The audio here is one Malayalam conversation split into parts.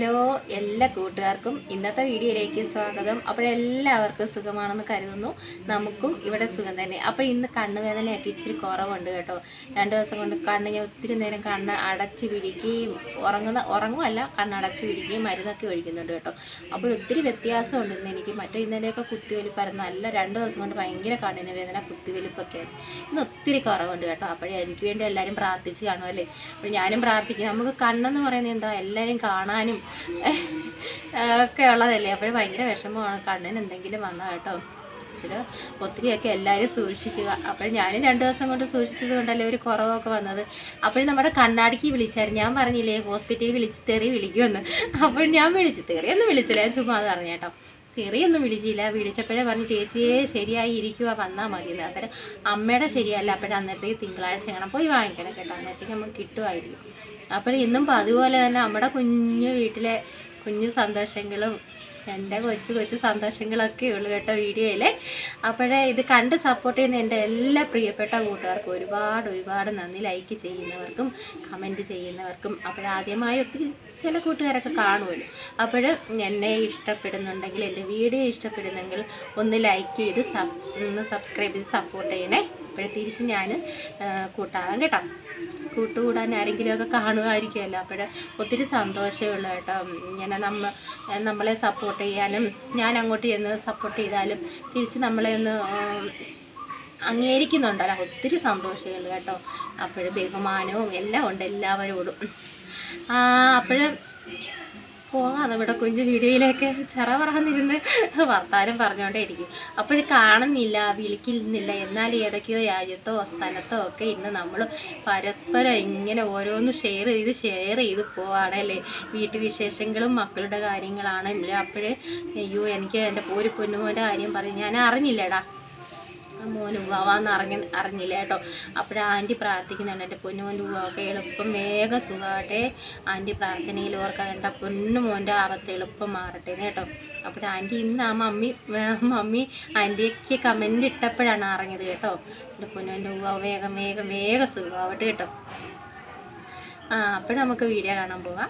ഹലോ എല്ലാ കൂട്ടുകാർക്കും ഇന്നത്തെ വീഡിയോയിലേക്ക് സ്വാഗതം. അപ്പോഴെല്ലാവർക്കും സുഖമാണെന്ന് കരുതുന്നു. നമുക്കും ഇവിടെ സുഖം തന്നെ. അപ്പോൾ ഇന്ന് കണ്ണുവേദനയൊക്കെ ഇച്ചിരി കുറവുണ്ട് കേട്ടോ. രണ്ട് ദിവസം കൊണ്ട് കണ്ണ് ഞാൻ ഒത്തിരി നേരം കണ്ണ് അടച്ച് പിടിക്കുകയും ഉറങ്ങുന്ന ഉറങ്ങുമല്ല കണ്ണ് അടച്ച് പിടിക്കുകയും മരുന്നൊക്കെ ഒഴിക്കുന്നുണ്ട് കേട്ടോ. അപ്പോൾ ഒത്തിരി വ്യത്യാസമുണ്ട് ഇന്ന് എനിക്ക്. മറ്റേ ഇന്നലെയൊക്കെ കുത്തിവലിപ്പായിരുന്നു. നല്ല രണ്ട് ദിവസം കൊണ്ട് ഭയങ്കര കണ്ണിന് വേദന കുത്തിവലിപ്പൊക്കെ ഇന്ന് ഒത്തിരി കുറവുണ്ട് കേട്ടോ. അപ്പോഴേ എനിക്ക് വേണ്ടി എല്ലാവരും പ്രാർത്ഥിച്ച് കാണുമല്ലേ അപ്പോൾ ഞാനും പ്രാർത്ഥിക്കും. നമുക്ക് കണ്ണെന്ന് പറയുന്നത് എന്താ? എല്ലാവരും കാണാനും ഒക്കെ ഉള്ളതല്ലേ? അപ്പോൾ ഭയങ്കര വിഷമമാണ്. കണ്ണിന് എന്തെങ്കിലും വന്നാൽ കേട്ടോ. ഇതിൽ ഒത്തിരിയൊക്കെ എല്ലാവരും സൂക്ഷിക്കുക. അപ്പോൾ ഞാനും രണ്ട് ദിവസം കൊണ്ട് സൂക്ഷിച്ചത് കൊണ്ടല്ലേ ഒരു കുറവൊക്കെ വന്നത്. അപ്പോൾ നമ്മുടെ കണ്ണാടിക്ക് വിളിച്ചായിരുന്നു. ഞാൻ പറഞ്ഞില്ലേ ഹോസ്പിറ്റലിൽ വിളിച്ച് തെറി വിളിക്കുമെന്ന്. അപ്പോൾ ഞാൻ വിളിച്ചു. തെറിയൊന്നും വിളിച്ചില്ല. ചുമ്മാ പറഞ്ഞു തെറിയൊന്നും വിളിച്ചില്ല. വിളിച്ചപ്പോഴേ പറഞ്ഞു ചേച്ചിയെ ശരിയായി ഇരിക്കുക വന്നാൽ മതി എന്ന് അന്നേരം അമ്മയുടെ ശരിയല്ല. അപ്പോഴേ തിങ്കളാഴ്ച ചെയ്യണം പോയി വാങ്ങിക്കണം കേട്ടോ. അന്നേരത്തേക്ക് നമുക്ക് കിട്ടുമായിരിക്കും. അപ്പോൾ ഇന്നും അതുപോലെ തന്നെ നമ്മുടെ കുഞ്ഞു വീട്ടിലെ കുഞ്ഞു സന്തോഷങ്ങളും എന്റെ കൊച്ചു കൊച്ചു സന്തോഷങ്ങളൊക്കെ ഉള്ളു കേട്ടോ വീഡിയോയിൽ അപ്പോഴേ ഇത് കണ്ട് സപ്പോർട്ട് ചെയ്യുന്ന എന്റെ എല്ലാ പ്രിയപ്പെട്ട കൂട്ടുകാർക്കും ഒരുപാട് ഒരുപാട് നന്ദി. ലൈക്ക് ചെയ്യുന്നവർക്കും കമന്റ് ചെയ്യുന്നവർക്കും. അപ്പോഴാദ്യമായി ഒത്തിരി ചില കൂട്ടുകാരൊക്കെ കാണുമല്ലോ. അപ്പോൾ എന്നെ ഇഷ്ടപ്പെടുന്നുണ്ടെങ്കിൽ എന്റെ വീഡിയോ ഇഷ്ടപ്പെടുന്നെങ്കിൽ ഒന്ന് ലൈക്ക് ചെയ്ത് സബ് ഒന്ന് സബ്സ്ക്രൈബ് ചെയ്ത് സപ്പോർട്ട് ചെയ്യണേ. അപ്പോഴേ തിരിച്ച് ഞാൻ കൂട്ടാകാം കേട്ടോ. കൂട്ടുകൂടാൻ ആരെങ്കിലുമൊക്കെ കാണുമായിരിക്കുമല്ലോ. അപ്പോൾ ഒത്തിരി സന്തോഷമുള്ള കേട്ടോ. ഇങ്ങനെ നമ്മ നമ്മളെ സപ്പോർട്ട് ചെയ്യാനും ഞാൻ അങ്ങോട്ട് ചെന്ന് സപ്പോർട്ട് ചെയ്താലും തിരിച്ച് നമ്മളെ ഒന്ന് അംഗീകരിക്കുന്നുണ്ടല്ലോ. ഒത്തിരി ഉള്ളൂ കേട്ടോ. അപ്പോഴും ബഹുമാനവും എല്ലാം ഉണ്ട് എല്ലാവരോടും. അപ്പോൾ പോകാം. നമ്മുടെ കുഞ്ഞു വീഡിയോയിലേക്ക് ചെറ പറന്നിരുന്ന് വർത്താനം പറഞ്ഞുകൊണ്ടേ ഇരിക്കും അപ്പോൾ കാണുന്നില്ല വിളിക്കുന്നില്ല. എന്നാൽ ഏതൊക്കെയോ രാജ്യത്തോ സ്ഥലത്തോ ഒക്കെ ഇന്ന് നമ്മൾ പരസ്പരം ഇങ്ങനെ ഓരോന്ന് ഷെയർ ചെയ്ത് ഷെയർ ചെയ്ത് പോവാണല്ലേ വീട്ടുവിശേഷങ്ങളും മക്കളുടെ കാര്യങ്ങളാണെങ്കിലും അപ്പോഴേ അയ്യോ എനിക്ക് എന്റെ പോര് പൊന്നുമോന്റെ കാര്യം പറഞ്ഞ് ഞാൻ അറിഞ്ഞില്ലടാ. ആ വാവാന്ന് അറിഞ്ഞ അറിഞ്ഞില്ല കേട്ടോ? അപ്പോഴാ ആന്റി പ്രാർത്ഥിക്കുന്നുണ്ട്. എന്റെ പൊന്നുമോന്റെ ഉവ്വൊക്കെ എളുപ്പം വേഗം സുഖമാകട്ടെ. ആന്റി പ്രാർത്ഥനയിൽ ഓർക്കാൻ പൊന്നു പൊന്നുമോന്റെ ആപത്ത് എളുപ്പം മാറട്ടെ കേട്ടോ. അപ്പോൾ ആന്റി ഇന്ന് ആ മമ്മി മമ്മി ആന്റിക്ക് കമന്റ് ഇട്ടപ്പോഴാണ് അറിഞ്ഞത് കേട്ടോ. എന്റെ പൊന്നുമോന്റെ ഉവ്വ വേഗം വേഗം വേഗം സുഖമാവട്ടെ കേട്ടോ. ആ അപ്പോൾ നമുക്ക് വീഡിയോ കാണാൻ പോകാം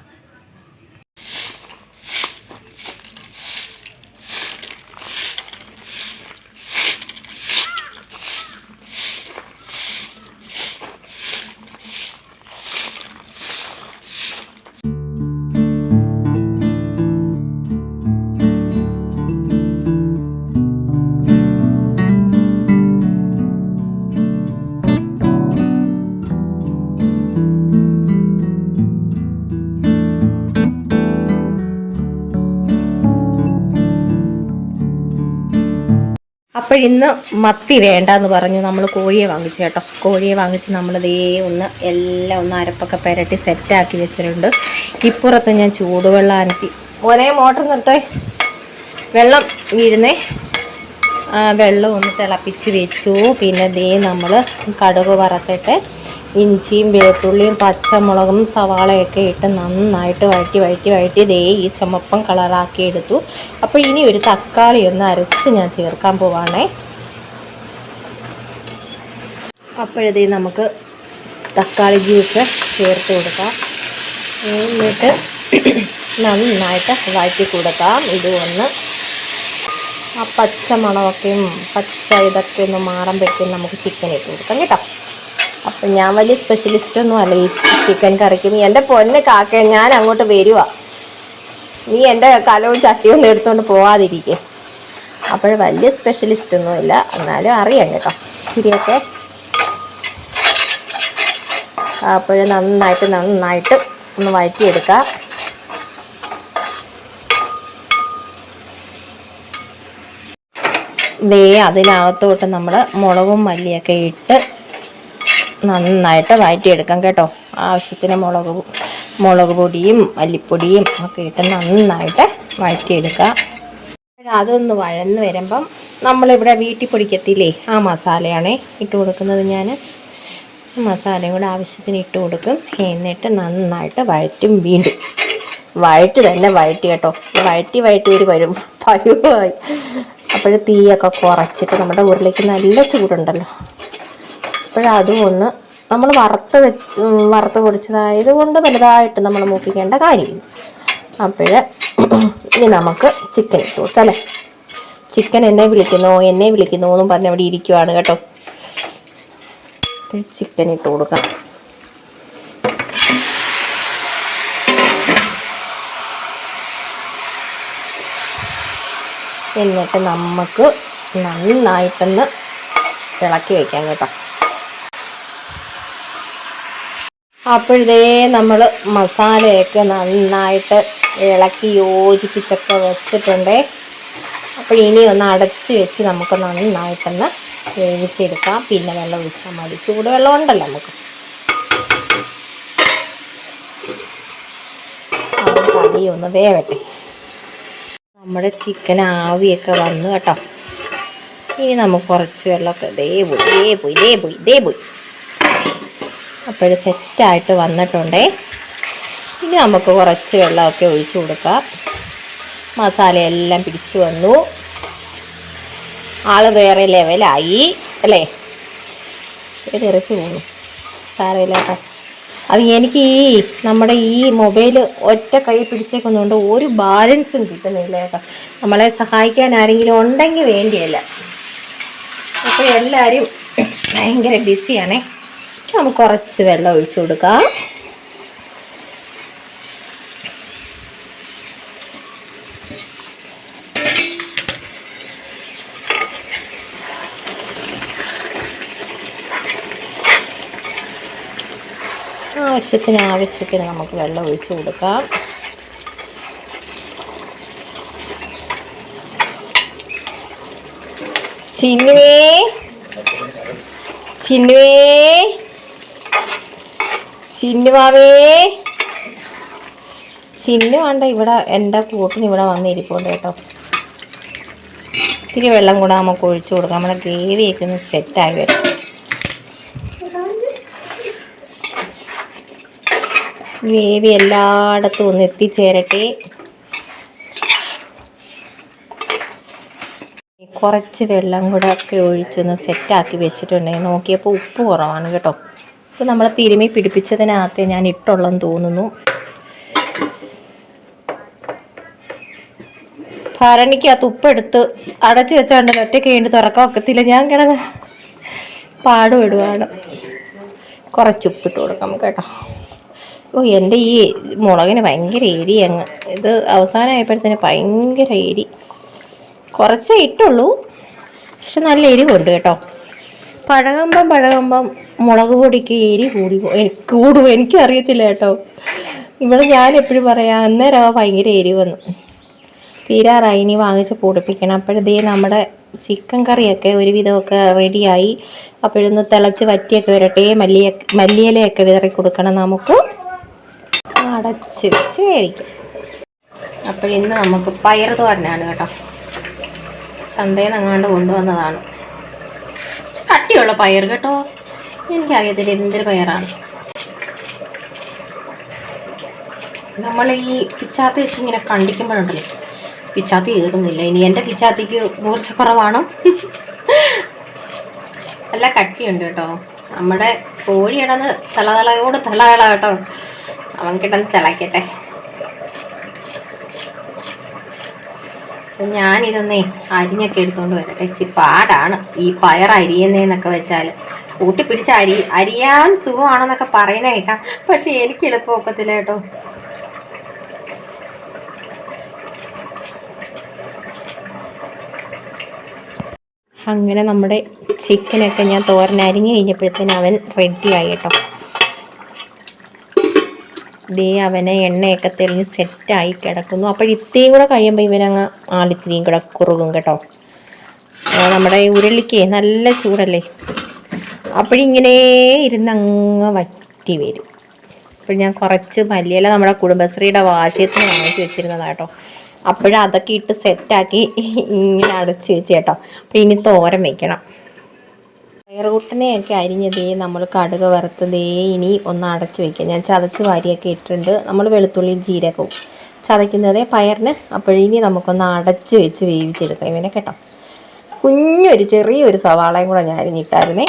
അപ്പോഴിന്ന് മത്തി വേണ്ട എന്ന് പറഞ്ഞു. നമ്മൾ കോഴിയെ വാങ്ങിച്ചു കേട്ടോ. കോഴിയെ വാങ്ങിച്ച് നമ്മൾ ദേ ഒന്ന് എല്ലാം ഒന്ന് അരപ്പൊക്കെ പുരട്ടി സെറ്റാക്കി വെച്ചിട്ടുണ്ട്. ഇപ്പുറത്ത് ഞാൻ ചൂടുവെള്ളം അനത്തി. ഒരേ മോട്ടർ നിർത്തേ. വെള്ളം വീഴുന്നേ. വെള്ളം ഒന്ന് തിളപ്പിച്ച് വെച്ചു. പിന്നെ ദേ നമ്മൾ കടുക് വറുത്തിട്ട് ഇഞ്ചിയും വെളുത്തുള്ളിയും പച്ചമുളകും സവാളയൊക്കെ ഇട്ട് നന്നായിട്ട് വഴറ്റി വഴറ്റി വഴറ്റി ദേ ഈ ചുമപ്പം കളറാക്കി എടുത്തു. അപ്പോൾ ഇനി ഒരു തക്കാളി ഒന്ന് അരച്ച് ഞാൻ ചേർക്കാൻ പോവാണേ. അപ്പോഴതേ നമുക്ക് തക്കാളി ജ്യൂസ് ചേർത്ത് കൊടുക്കാം. എന്നിട്ട് നന്നായിട്ട് വഴറ്റി കൊടുക്കാം. ഇത് ഒന്ന് ആ പച്ച മണമൊക്കെയും പച്ച ഇതൊക്കെ ഒന്ന് മാറാൻ പറ്റും നമുക്ക് ചിക്കൻ ഇട്ട് കൊടുക്കാം കേട്ടോ. അപ്പം ഞാൻ വലിയ സ്പെഷ്യലിസ്റ്റ് ഒന്നും അല്ല. ഈ ചിക്കൻ കറിക്കും എന്റെ പൊന്നെ കാക്ക ഞാൻ അങ്ങോട്ട് വരുവാ. നീ എന്റെ കലവും ചട്ടിയും ഒന്നും എടുത്തുകൊണ്ട് പോവാതിരിക്കെ. അപ്പോൾ വലിയ സ്പെഷ്യലിസ്റ്റ് ഒന്നും ഇല്ല. എന്നാലും അറിയാം കേട്ടോ. ശരിയൊക്കെ. അപ്പോൾ നന്നായിട്ട് നന്നായിട്ട് ഒന്ന് വഴറ്റിയെടുക്കാം. ദേ അതിനകത്തോട്ട് നമ്മൾ മുളകും മല്ലിയൊക്കെ ഇട്ട് നന്നായിട്ട് വഴറ്റിയെടുക്കാം കേട്ടോ. ആവശ്യത്തിന് മുളക് മുളക് പൊടിയും മല്ലിപ്പൊടിയും ഒക്കെ ഇട്ട് നന്നായിട്ട് വഴറ്റിയെടുക്കുക. അതൊന്ന് വഴന്ന് വരുമ്പം നമ്മളിവിടെ വീട്ടിൽ പൊടിക്കത്തില്ലേ ആ മസാലയാണേ ഇട്ട് കൊടുക്കുന്നത് ഞാൻ മസാലയും കൂടെ ആവശ്യത്തിന് ഇട്ട് കൊടുക്കും. എന്നിട്ട് നന്നായിട്ട് വഴറ്റും വീണ്ടും. വഴറ്റി തന്നെ വഴറ്റി കേട്ടോ. വഴറ്റി വഴറ്റി ഒരു വരും. പരുവായി. അപ്പോൾ തീയൊക്കെ കുറച്ചിട്ട് നമ്മുടെ ഉരുളിക്ക് നല്ല ചൂടുണ്ടല്ലോ. അപ്പോഴതും ഒന്ന് നമ്മൾ വറുത്ത് വെച്ച് വറുത്ത് പൊടിച്ചതായത് കൊണ്ട് വലുതായിട്ട് നമ്മൾ മൂപ്പിക്കേണ്ട കാര്യമില്ല അപ്പോൾ ഇനി നമുക്ക് ചിക്കൻ ഇട്ട് കൊടുത്തല്ലേ ചിക്കൻ എന്നെ വിളിക്കുന്നു എന്നെ വിളിക്കുന്നു എന്നും പറഞ്ഞ് അവിടെ ഇരിക്കുവാണ് കേട്ടോ. ചിക്കൻ ഇട്ട് കൊടുക്കാം. എന്നിട്ട് നമുക്ക് നന്നായിട്ടൊന്ന് ഇളക്കി വയ്ക്കാം കേട്ടോ. അപ്പോഴേ നമ്മൾ മസാലയൊക്കെ നന്നായിട്ട് ഇളക്കി യോജിപ്പിച്ചൊക്കെ വെച്ചിട്ടുണ്ട്. അപ്പോൾ ഇനി ഒന്ന് അടച്ച് വെച്ച് നമുക്ക് നന്നായിട്ടൊന്ന് വേവിച്ചെടുക്കാം. പിന്നെ വെള്ളം ഒഴിച്ചാൽ മതി. ചൂടുവെള്ളം ഉണ്ടല്ലോ നമുക്ക്. കടി ഒന്ന് വേവട്ടെ. നമ്മുടെ ചിക്കൻ ആവിയൊക്കെ വന്നു കേട്ടോ. ഇനി നമുക്ക് കുറച്ച് വെള്ളമൊക്കെ ദേ പോയി ദേ പോയി ദേ പോയി ദേ പോയി. അപ്പോഴ് സെറ്റായിട്ട് വന്നിട്ടുണ്ടേ. ഇനി നമുക്ക് കുറച്ച് വെള്ളമൊക്കെ ഒഴിച്ചു കൊടുക്കാം. മസാലയെല്ലാം പിടിച്ചു വന്നു. ആൾ വേറെ ലെവലായി അല്ലേ? ഇറച്ചി പോകുന്നു സാരമില്ല കേട്ടോ അത് എനിക്ക് ഈ നമ്മുടെ ഈ മൊബൈൽ ഒറ്റ കൈ പിടിച്ചേക്കുന്നതുകൊണ്ട് ഒരു ബാലൻസും കിട്ടുന്നില്ല കേട്ടോ. നമ്മളെ സഹായിക്കാൻ ആരെങ്കിലും ഉണ്ടെങ്കിൽ വേണ്ടിയല്ല. അപ്പോൾ എല്ലാവരും ഭയങ്കര ബിസിയാണേ. നമുക്ക് കുറച്ച് വെള്ളം ഒഴിച്ചു കൊടുക്കാം. ആവശ്യത്തിന് ആവശ്യത്തിന് നമുക്ക് വെള്ളം ഒഴിച്ചു കൊടുക്കാം. ചിന്നുവേ ചിന്നുവേ. ചിന്നുവാവേ. ചിന്നു വേണ്ട ഇവിടെ എന്റെ കൂട്ടിന് ഇവിടെ വന്നിരിപ്പുണ്ട് കേട്ടോ. ഇത്തിരി വെള്ളം കൂടെ നമുക്ക് ഒഴിച്ചു കൊടുക്കാം. നമ്മുടെ ഗ്രേവിയൊക്കെ ഒന്ന് സെറ്റായി വരും. ഗ്രേവി എല്ലായിടത്തും ഒന്ന് എത്തിച്ചേരട്ടെ. കുറച്ച് വെള്ളം കൂടെ ഒക്കെ ഒഴിച്ചൊന്ന് സെറ്റാക്കി വെച്ചിട്ടുണ്ടെങ്കിൽ നോക്കിയപ്പോൾ ഉപ്പ് കുറവാണ് കേട്ടോ. അപ്പോൾ നമ്മൾ തിരുമി പിടിപ്പിച്ചതിനകത്ത് ഞാൻ ഇട്ടുള്ളെന്ന് തോന്നുന്നു. ഭരണിക്കകത്ത് ഉപ്പെടുത്ത് അടച്ചു വെച്ചാണ്ട് ഒറ്റയ്ക്ക് വേണ്ടി തുറക്കാൻ ഒക്കത്തില്ല. ഞാൻ കിടന്ന് പാടുപെടുവാണ്. കുറച്ച് ഉപ്പിട്ട് കൊടുക്കാം കേട്ടോ. ഓ എന്റെ ഈ മുളകിന് ഭയങ്കര എരി അങ്ങ്. ഇത് അവസാനമായപ്പോഴത്തേന് ഭയങ്കര എരി. കുറച്ചേ ഇട്ടുള്ളൂ. പക്ഷെ നല്ല എരിവുണ്ട് കേട്ടോ. പഴകുമ്പം പഴകുമ്പം മുളക് പൊടിക്ക് എരി കൂടി കൂടും. എനിക്കറിയത്തില്ല കേട്ടോ. ഇവിടെ ഞാൻ എപ്പോഴും പറയാം അന്നേരം ഭയങ്കര എരിവെന്ന്. തീരാറായി. ഇനി വാങ്ങിച്ച് പൊടിപ്പിക്കണം. അപ്പോഴതേ നമ്മുടെ ചിക്കൻ കറിയൊക്കെ ഒരുവിധമൊക്കെ റെഡിയായി. അപ്പോഴൊന്ന് തിളച്ച് വറ്റിയൊക്കെ വരട്ടെ. മല്ലിയ മല്ലിയിലയൊക്കെ വിതറി കൊടുക്കണം നമുക്ക്. അടച്ച് വെച്ച് വേവിക്കാം. അപ്പോഴിന്ന് നമുക്ക് പയർ തോരനാണ് കേട്ടോ. ചന്തയിൽ നിന്ന് അങ്ങാണ്ട് കൊണ്ടുവന്നതാണ് കട്ടിയുള്ള പയർ കേട്ടോ. എനിക്കറിയത്തില്ല എന്തൊരു പയറാണ്. നമ്മൾ ഈ പിച്ചാത്തി വെച്ച് ഇങ്ങനെ കണ്ടിക്കുമ്പോഴുണ്ടല്ലോ. പിച്ചാത്തി കയറുന്നില്ല ഇനി എന്റെ പിച്ചാത്തിക്ക് മൂർച്ചക്കുറവാണോ നല്ല കട്ടിയുണ്ട് കേട്ടോ. നമ്മുടെ കോഴി ഇടന്ന് തലതലയോട് തലകള കേട്ടോ. അവൻ കിടന്ന് തിളയ്ക്കട്ടെ. അപ്പൊ ഞാനിതൊന്നേ അരിഞ്ഞൊക്കെ എടുത്തോണ്ട് വരട്ടെ. ഇച്ചിരി പാടാണ്. ഈ പയർ അരിയുന്നതെന്നൊക്കെ വെച്ചാൽ. കൂട്ടി പിടിച്ച് അരി അരിയാൻ സുഖമാണെന്നൊക്കെ പറയുന്ന കേൾക്കാം പക്ഷെ എനിക്ക് എളുപ്പമൊക്കത്തില്ല കേട്ടോ. അങ്ങനെ നമ്മുടെ ചിക്കനൊക്കെ ഞാൻ തോരൻ കഴിഞ്ഞപ്പോഴത്തേന് അവൻ റെഡിയായി കേട്ടോ. ദേ അവനെ എണ്ണയൊക്കെ തെളിഞ്ഞ് സെറ്റായി കിടക്കുന്നു. അപ്പോൾ ഇത്രയും കൂടെ കഴിയുമ്പോൾ ഇവനങ്ങ് ആളിത്തിരിയും കൂടെ കുറുകും കേട്ടോ. നമ്മുടെ ഉരുളിക്ക് നല്ല ചൂടല്ലേ? അപ്പോഴിങ്ങനെ ഇരുന്ന് അങ്ങ് വറ്റി വരും. അപ്പോൾ ഞാൻ കുറച്ച് മല്ലിയില നമ്മുടെ കുടുംബശ്രീയുടെ വാർഷികത്തിന് വാങ്ങിച്ചു വെച്ചിരുന്നതാണ് കേട്ടോ. അപ്പോഴതൊക്കെ ഇട്ട് സെറ്റാക്കി ഇങ്ങനെ അടച്ച് വെച്ച് കേട്ടോ. അപ്പോൾ ഇനി തോരം വെക്കണം. പയറുകുട്ടനെയൊക്കെ അരിഞ്ഞതേ നമ്മൾ കടുക് വറുത്തതേ ഇനി ഒന്ന് അടച്ച് വയ്ക്കാം ഞാൻ ചതച്ച് വാരിയൊക്കെ ഇട്ടിട്ടുണ്ട്. നമ്മൾ വെളുത്തുള്ളി ജീരകവും ചതയ്ക്കുന്നതേ പയറിന്. അപ്പോഴിനി നമുക്കൊന്ന് അടച്ച് വെച്ച് വേവിച്ചെടുക്കാം. ഇവനെ കേട്ടോ. കുഞ്ഞൊരു ചെറിയൊരു സവാളയും കൂടെ ഞാൻ അരിഞ്ഞിട്ടായിരുന്നേ.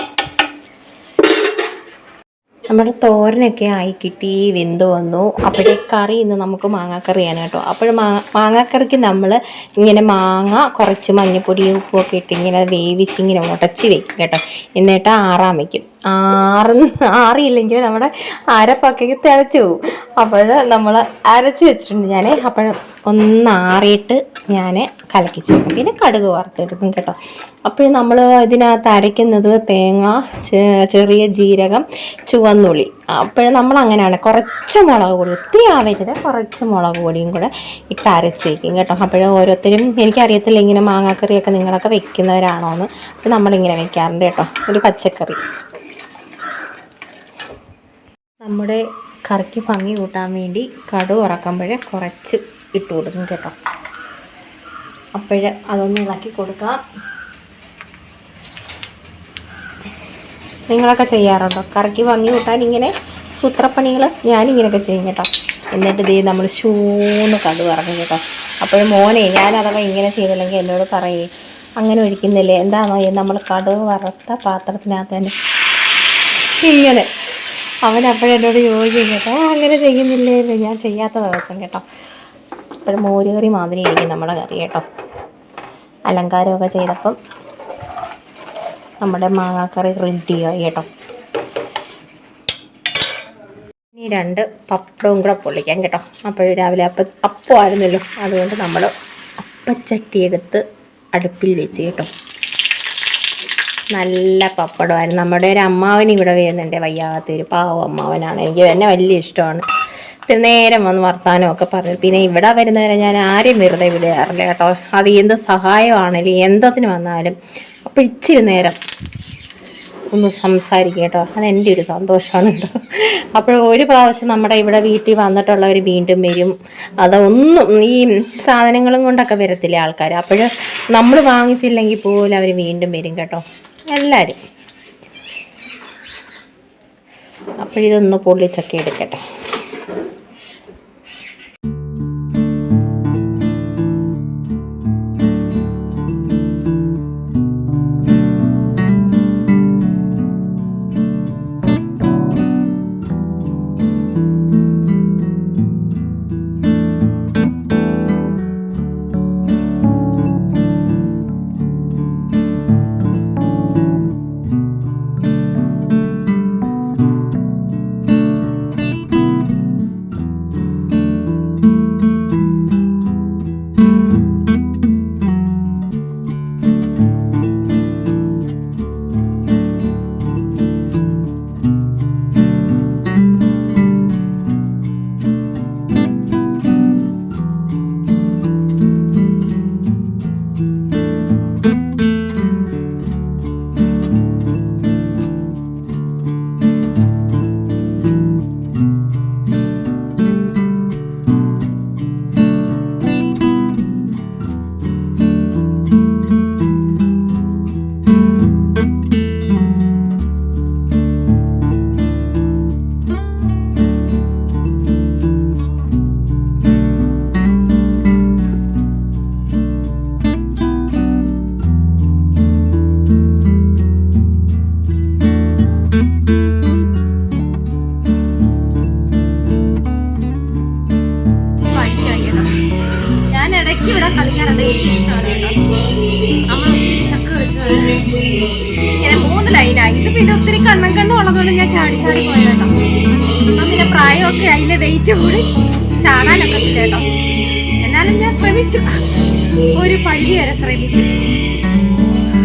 നമ്മുടെ തോരനൊക്കെ ആയി കിട്ടി വെന്ത് വന്നു. അപ്പോഴേ കറി ഇന്ന് നമുക്ക് മാങ്ങാക്കറിയാണ് കേട്ടോ. അപ്പോൾ മാങ്ങാക്കറിക്ക് നമ്മൾ ഇങ്ങനെ മാങ്ങ കുറച്ച് മഞ്ഞപ്പൊടിയും ഉപ്പുമൊക്കെ ഇട്ട് ഇങ്ങനെ വേവിച്ച് ഇങ്ങനെ ഉടച്ച് വെക്കും കേട്ടോ. എന്നിട്ട് ആറാൻ വെക്കും. ആറ് ആറിയില്ലെങ്കിൽ നമ്മുടെ അരപ്പൊക്കെ തിളച്ച് പോകും അപ്പോൾ നമ്മൾ അരച്ച് വെച്ചിട്ടുണ്ട് ഞാൻ അപ്പോൾ ഒന്ന് ആറിയിട്ട് ഞാൻ കലക്കി ചേർക്കും പിന്നെ കടുക് വറുത്തെടുക്കും കേട്ടോ. അപ്പോൾ നമ്മൾ ഇതിനകത്ത് അരയ്ക്കുന്നത് തേങ്ങ ചെറിയ ജീരകം ചുവന്നുള്ളി. അപ്പോൾ നമ്മൾ അങ്ങനെയാണ് കുറച്ച് മുളക് പൊടി ഒത്തിരി ആവരുത്. കുറച്ച് മുളക് പൊടിയും കൂടെ ഇട്ട് അരച്ച് വയ്ക്കും കേട്ടോ. അപ്പോൾ ഓരോരുത്തരും എനിക്കറിയത്തില്ല ഇങ്ങനെ മാങ്ങാക്കറിയൊക്കെ നിങ്ങളൊക്കെ വെക്കുന്നവരാണോ എന്ന് അപ്പോൾ നമ്മളിങ്ങനെ വെക്കാറുണ്ട് കേട്ടോ. ഒരു പച്ചക്കറി. നമ്മുടെ കറിക്ക് ഭംഗി കൂട്ടാൻ വേണ്ടി കടു ഉറക്കുമ്പോഴേ കുറച്ച് ഇട്ട് കൊടുക്കും കേട്ടോ. അപ്പോഴേ അതൊന്ന് ഇളക്കി കൊടുക്കാം. നിങ്ങളൊക്കെ ചെയ്യാറുണ്ടോ? കറിക്ക് ഭംഗി കൂട്ടാൻ ഇങ്ങനെ സൂത്രപ്പണികൾ ഞാനിങ്ങനെയൊക്കെ ചെയ്യും കേട്ടോ. എന്നിട്ട് ഇതേ നമ്മൾ ഷൂന്ന് കടു ഇറങ്ങും കേട്ടോ. അപ്പോഴും മോനെ ഞാൻ അഥവാ ഇങ്ങനെ ചെയ്തില്ലെങ്കിൽ എന്നോട് പറയേ. അങ്ങനെ ഒഴിക്കുന്നില്ലേ എന്താണോ നമ്മൾ കടു വറുത്ത പാത്രത്തിനകത്ത് തന്നെ ഇങ്ങനെ അവൻ അപ്പോഴെന്നോട് ചോദിക്കും കേട്ടോ "ആ, അങ്ങനെ ചെയ്യുന്നില്ലേ? ഞാൻ ചെയ്യാത്ത ദിവസം കേട്ടോ. അപ്പോഴും മോരുകറി മാതിരി ഇരിക്കും നമ്മുടെ കറി കേട്ടോ. അലങ്കാരമൊക്കെ ചെയ്തപ്പം നമ്മുടെ മാങ്ങാക്കറി റെഡിയായി കേട്ടോ. ഇനി രണ്ട് പപ്പടവും കൂടെ പൊള്ളിക്കാം കേട്ടോ. അപ്പോഴും രാവിലെ അപ്പം അപ്പമായിരുന്നല്ലോ. അതുകൊണ്ട് നമ്മൾ അപ്പച്ചട്ടി എടുത്ത് അടുപ്പിൽ വെച്ച് കേട്ടോ. നല്ല പപ്പടമായിരുന്നു. നമ്മുടെ ഒരു അമ്മാവൻ ഇവിടെ വരുന്നുണ്ട്. വയ്യാത്തൊരു പാവം അമ്മാവനാണ്. എനിക്ക് എന്നെ വലിയ ഇഷ്ടമാണ്. നേരം വന്ന് വർത്താനമൊക്കെ പറഞ്ഞു. പിന്നെ ഇവിടെ വരുന്നവരെ ഞാൻ ആരെയും വെറുതെ വിടാറില്ല കേട്ടോ. അത് എന്ത് സഹായമാണെങ്കിലും എന്തതിന് വന്നാലും അപ്പോൾ ഇച്ചിരി നേരം ഒന്ന് സംസാരിക്കുക കേട്ടോ. അത് എന്റെ ഒരു സന്തോഷമാണ് കേട്ടോ. അപ്പോൾ ഒരു പ്രാവശ്യം നമ്മുടെ ഇവിടെ വീട്ടിൽ വന്നിട്ടുള്ളവർ വീണ്ടും വരും. അതൊന്നും ഈ സാധനങ്ങളും കൊണ്ടൊക്കെ വരത്തില്ല ആൾക്കാർ അപ്പോൾ നമ്മൾ വാങ്ങിച്ചില്ലെങ്കിൽ പോലും അവർ വീണ്ടും വരും കേട്ടോ. എല്ലാവരും. അപ്പോൾ ഇതൊന്ന് പൊള്ളിച്ചൊക്കെ എടുക്കട്ടെ. വെയിറ്റ് കൂടി ചാടാനൊക്കെ കേട്ടോ. എന്നാലും ഞാൻ ശ്രമിച്ചു. ഒരു പരിധി വരെ ശ്രമിച്ചു.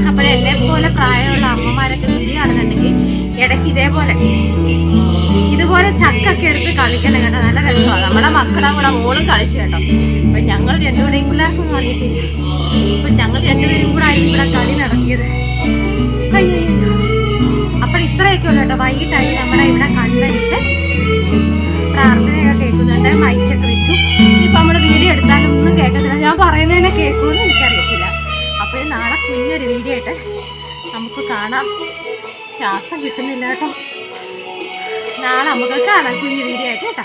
അപ്പോൾ എന്നെ പോലെ പ്രായമുള്ള അമ്മമാരൊക്കെ വീഡിയോയാണെന്നുണ്ടെങ്കിൽ ഇടയ്ക്ക് ഇതേപോലെ ഇതുപോലെ ചക്കൊക്കെ എടുത്ത് കളിക്കണം കേട്ടോ. നല്ല രസമാണ്. നമ്മുടെ മക്കളും കൂടെ മോളും കളിച്ചു കേട്ടോ. അപ്പം ഞങ്ങൾ രണ്ടുപേരെയും പിള്ളേർക്കൊന്നും അറിയത്തില്ല. അപ്പം ഞങ്ങൾ രണ്ടുപേരും കൂടെ ആയിരുന്നു ഇവിടെ കളി നടത്തിയത്. അപ്പോൾ ഇത്രയൊക്കെ ഉള്ളൂ കേട്ടോ. വൈകിട്ടായി നമ്മുടെ ഇവിടെ കൺവെൻഷൻ പറയുന്നതിനെ കേൾക്കുമെന്ന് എനിക്കറിയത്തില്ല. അപ്പോൾ നാളെ കുഞ്ഞൊരു വീഡിയോ ആയിട്ട് നമുക്ക് കാണാം. ശ്വാസം കിട്ടുന്നില്ല കേട്ടോ. നാളെ നമുക്ക് കാണാം കുഞ്ഞു വീഡിയോ ആയിട്ട് കേട്ടോ.